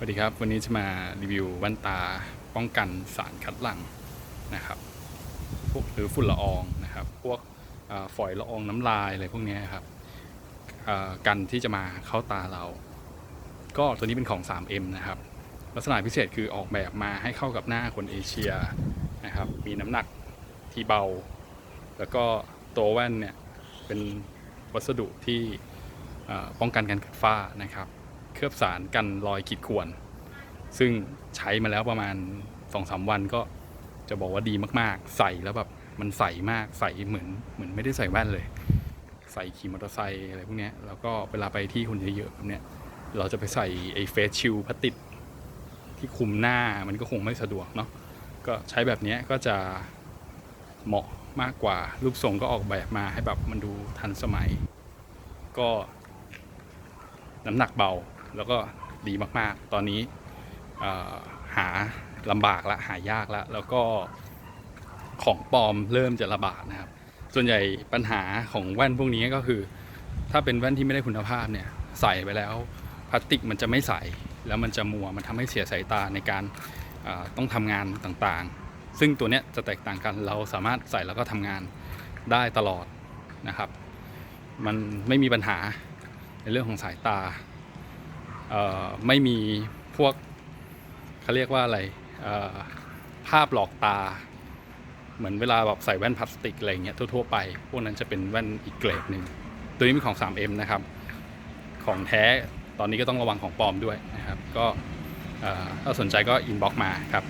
สวัสดีครับ วันนี้จะมารีวิวแว่นตาป้องกันสารคัดหลั่งนะครับ พวกหรือฝุ่นละอองนะครับ พวกฝอยละอองน้ำลายอะไรพวกนี้ครับกันที่จะมาเข้าตาเรา ก็ตัวนี้เป็นของ 3M นะครับ ลักษณะพิเศษคือออกแบบมาให้เข้ากับหน้าคนเอเชียนะครับ มีน้ำหนักที่เบา แล้วก็ตัวแว่นเนี่ยเป็นวัสดุที่ป้องกันการเกัดฝ้านะครับ เคลือบสารกันรอยขีดข่วน ซึ่งใช้มาแล้วประมาณ2องสาวันก็จะบอกว่าดีมากๆ ใส่แล้วแบบมันใสมากใสเหมือนเหมือนไม่ได้ใส่แว่นเลย ใส่ขี่มอเตอร์ไซค์อะไรพวกนี้แล้วก็เวลาไปที่คนเยอะๆแบบเนี้ยเราจะไปใส่ไอ้เฟสชิลพลาสติกที่คุมหน้ามันก็คงไม่สะดวกเนาะก็ใช้แบบนี้ก็จะเหมาะมากกว่ารูปทรงก็ออกแบบมาให้แบบมันดูทันสมัย ก็น้ำหนักเบา แล้วก็ดีมากๆ ตอนนี้หาลำบากละหายากละแล้วก็ของปลอมเริ่มจะระบาดนะครับ ส่วนใหญ่ปัญหาของแว่นพวกนี้ก็คือ ถ้าเป็นแว่นที่ไม่ได้คุณภาพเนี่ยใส่ไปแล้วพลาสติกมันจะไม่ใสแล้วมันจะมัวมันทำให้เสียสายตาในการต้องทำงานต่างๆ ซึ่งตัวเนี้ยจะแตกต่างกันเราสามารถใส่แล้วก็ทำงานได้ตลอดนะครับ มันไม่มีปัญหาในเรื่องของสายตา ไม่มีพวกเขาเรียกว่าอะไรภาพหลอกตา เหมือนเวลาแบบใส่แว่นพลาสติกอะไรเงี้ยทั่วๆไป พวกนั้นจะเป็นแว่นอีกเกรดหนึ่งตัวนี้เป็นของ 3M นะครับ ของแท้ตอนนี้ก็ต้องระวังของปลอมด้วยนะครับ ก็ถ้าสนใจก็อินบ็อกมาครับ